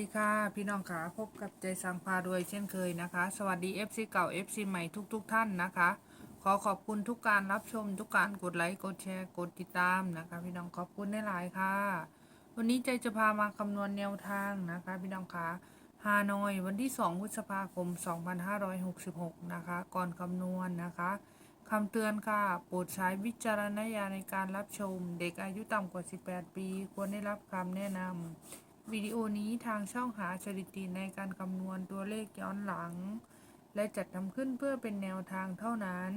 ดีค่ะ พี่น้องค่ะพบกับใจสังพารวยเช่นเคยนะคะ สวัสดี FC เก่า FC ใหม่ทุกๆทท่านนะคะ ขอขอบคุณทุกการรับชมทุกการกดไลค์กดแชร์กดติดตามนะคะ พี่น้องขอบคุณได้หลายค่ะ วันนี้ใจจะพามาคำนวณแนวทางนะคะ พี่น้องค่ะฮานอยวันที่ 2 พฤษภาคม 2566 นะคะ ก่อนคำนวณนะคะคำเตือนค่ะโปรดใช้วิจารณญาณในการรับชม เด็กอายุต่ำกว่า 18 ปี ควรได้รับคำแนะนำ วิดีโอนี้ทางช่องหาสถิติในการคำนวณตัวเลขย้อนหลัง และจัดทำขึ้นเพื่อเป็นแนวทางเท่านั้น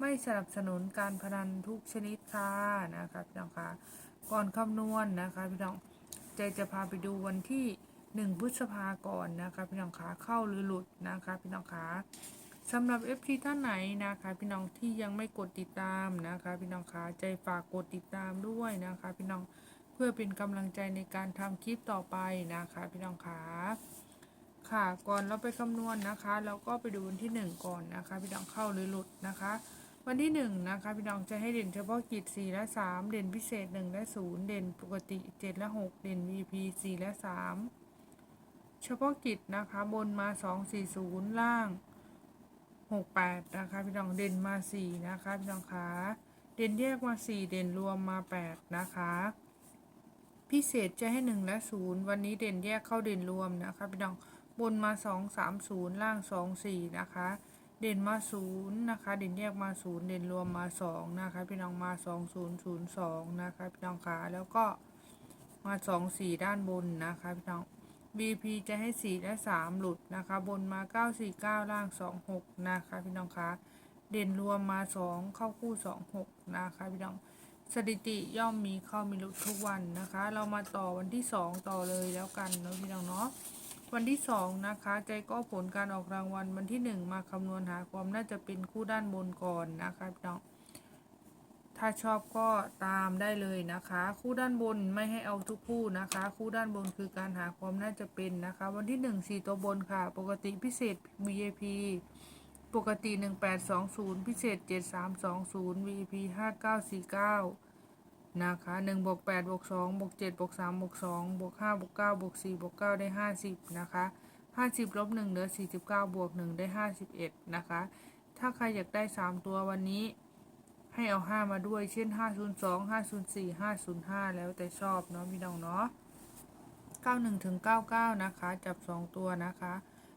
ไม่สนับสนุนการพนันทุกชนิดค่ะนะคะพี่น้องคะก่อนคำนวณนะคะพี่น้องใจจะพาไปดูวันที่ 1 พฤษภาก่อนนะคะพี่น้องคะเข้าหรือหลุดนะคะพี่น้องคะสำหรับ FT ท่านไหนนะคะพี่น้องที่ยังไม่กดติดตามนะคะพี่น้องคะใจฝากกดติดตามด้วยนะคะพี่น้อง เพื่อเป็นกำลังใจในการทำคลิปต่อไปนะคะพี่น้องคะค่ะก่อนเราไปคำนวณนะคะ เราก็ไปดูวันที่ 1 ก่อนนะคะ พี่น้องเข้าหรือหลุดนะคะ วันที่ 1 นะคะ พี่น้องจะให้เด่นเฉพาะกิจ4และ 3 เด่นพิเศษ 1 และ 0 เด่นปกติ 7 และ 6 เด่น VP 4 และ 3 เฉพาะกิจนะคะบนมา 2 4 0 ล่าง 6 8 นะคะ พี่น้องเด่นมา 4 นะคะ พี่น้องคะเด่นแยกมา 4 เด่นรวมมา 8 นะคะ พิเศษจะให้1และ0วันนี้เด่นแยกเข้าเด่นรวมนะคะพี่น้องบนมา2 3 0ล่าง2 4นะคะ เด่นมา0นย์นะคะ เด่นแยกมา0เด่นรวมมา2นะคะพี่น้องมา2 0 0 2นย์ศูนย์สองนะคะพี่น้องขาแล้วก็มา2 4ด้านบนนะคะพี่น้อง BP จะให้4และ3หลุดนะคะ บนมา9 4 9ล่าง2 6นะคะพี่น้องคะเด่นรวมมา2เข้าคู่2 6นะคะพี่น้อง สถิติย่อมมีเข้ามีลุทุกวันนะคะ เรามาต่อวันที่ 2 ต่อเลยแล้วกันเนาะพี่น้องเนาะวันที่ 2 นะคะ ใจก็ผลการออกรางวัลวันที่ 1 มาคำนวณหาความน่าจะเป็นคู่ด้านบนก่อนนะคะพี่น้องถ้าชอบก็ตามได้เลยนะคะ คู่ด้านบนไม่ให้เอาทุกคู่นะคะ คู่ด้านบนคือการหาความน่าจะเป็นนะคะ วันที่ 1 4 ตัวบนค่ะ ปกติพิเศษ VIP ปกติ 1820 พิเศษ 7320 VIP 5949 นะคะ1บวก8บวก2บวก7บวก3บวก2บวก5บวก9บวก4บวก9ได้ 50 นะคะ 50ลบ1เหลือ 49 บวก 1 ได้ 51 นะคะ ถ้าใครอยากได้ 3 ตัววันนี้ ให้เอา 5 มาด้วย เช่น 502 504 505 แล้วแต่ชอบเนาะพี่น้องเนาะ91ถึง99 นะคะ จับ 2 ตัวนะคะ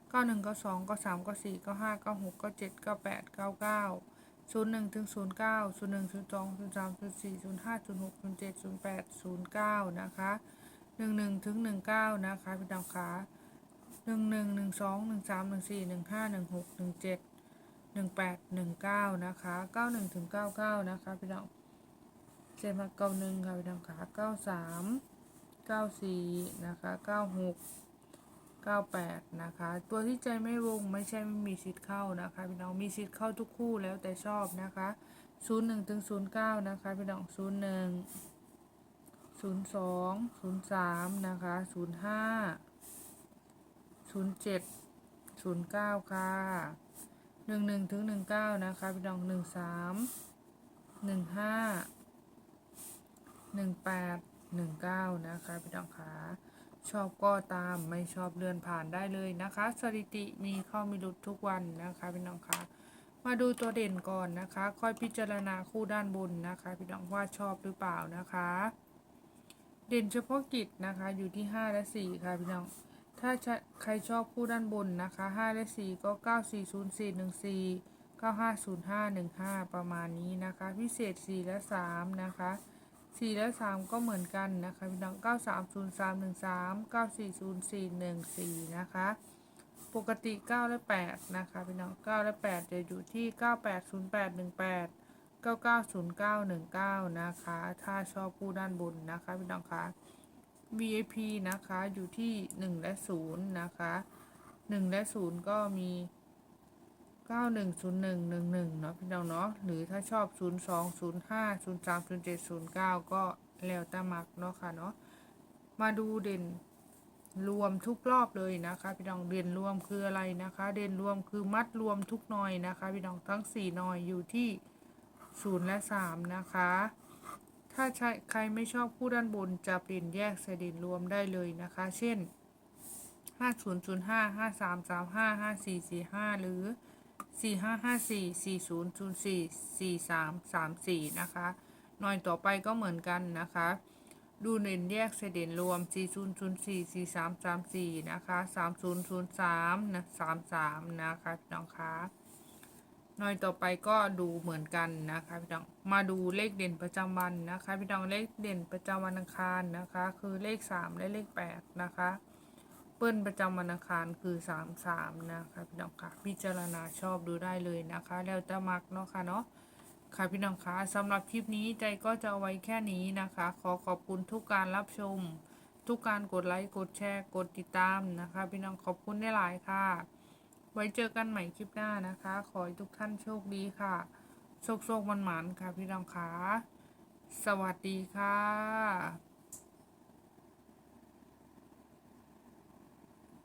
91 92 93 94 95 96 97 98 99 01ถึง09 01 02 03 04 05 06 07 08 09นะคะ11ถึง19นะคะพี่น้องคะ11 12 13 14 15 16 17 18 19นะคะ91ถึง99นะคะพี่น้องเจนมา91ค่ะพี่น้องคะ93 94นะคะ96 98 นะคะ ตัวที่ใจไม่วงไม่ใช่ไม่มีสิทธิ์เข้านะคะพี่น้องมีสิทธิ์เข้าทุกคู่แล้วแต่ชอบนะคะ 01ถึง09 นะคะพี่น้อง 01 02 03 นะคะ 05 07 09 ค่ะ 11ถึง19 นะคะพี่น้อง 13 15 18 19 นะคะพี่น้องค่ะ ชอบก็ตามไม่ชอบเลื่อนผ่านได้เลยนะคะ สถิติมีเข้ามีหลุดทุกวันนะคะพี่น้องคะมาดูตัวเด่นก่อนนะคะ ค่อยพิจารณาคู่ด้านบนนะคะพี่น้องว่าชอบหรือเปล่านะคะ เด่นเฉพาะกิจนะคะอยู่ที่ 5 และ 4 ค่ะพี่น้องถ้าใครชอบคู่ด้านบนนะคะ 5 และ 4 ก็ 940414 950515 ประมาณนี้นะคะ พิเศษ 4 และ 3 นะคะ 4 และ 3 ก็เหมือนกันนะคะพี่น้อง 930313 940414 นะคะ ปกติ 9 และ 8 นะคะพี่น้อง 9 และ 8 จะอยู่ที่ 980818 990919 นะคะ ถ้าชอบคู่ด้านบนนะคะพี่น้องคะ VIP นะคะอยู่ที่ 1 และ 0 นะคะ 1 และ 0 ก็มี 910111เนาะพี่น้องเนาะหรือถ้าชอบ02 05 03 07 09ก็แล้วแต่มักเนาะค่ะเนาะมาดูเด่นรวมทุกรอบเลยนะคะพี่น้องเด่นรวมคืออะไรนะคะ เด่นรวมคือมัดรวมทุกหน่อยนะคะพี่น้องทั้ง4หน่อยอยู่ที่0และ3นะคะ ถ้าใครไม่ชอบคู่ด้านบนจะเปลี่ยนแยกใส่เด่นรวมได้เลยนะคะ เช่นห้าศูนย์ศูนย์ห้าห้าสามสามห้าห้าสี่สี่ห้าหรือ สี่ห้าห้าสี่สี่ศูนย์ศูนย์สี่สี่สามสามสี่นะคะหน่อยต่อไปก็เหมือนกันนะคะ ดูเด่นแยกเสด็นรวม 4004 4334 นะคะ 3003นะ33 นะคะพี่น้องคะหน่อยต่อไปก็ดูเหมือนกันนะคะพี่น้อง มาดูเลขเด่นประจำวันนะคะพี่น้องเลขเด่นประจำวันอังคารนะคะ คือเลข 3 และเลข 8 นะคะ เปิ้ลประจำวันอังคารคือ 33 นะคะพี่น้องค่ะพิจารณาชอบดูได้เลยนะคะ แล้วจะมักเนาะค่ะเนาะค่ะพี่น้องคะสำหรับคลิปนี้ใจก็จะเอาไว้แค่นี้นะคะ ขอขอบคุณทุกการรับชม ทุกการกดไลค์กดแชร์กดติดตามนะคะ พี่น้องขอบคุณได้หลายค่ะ ไว้เจอกันใหม่คลิปหน้านะคะ ขอให้ทุกท่านโชคดีค่ะโชคโชคมันหมันค่ะพี่น้องคะสวัสดีค่ะ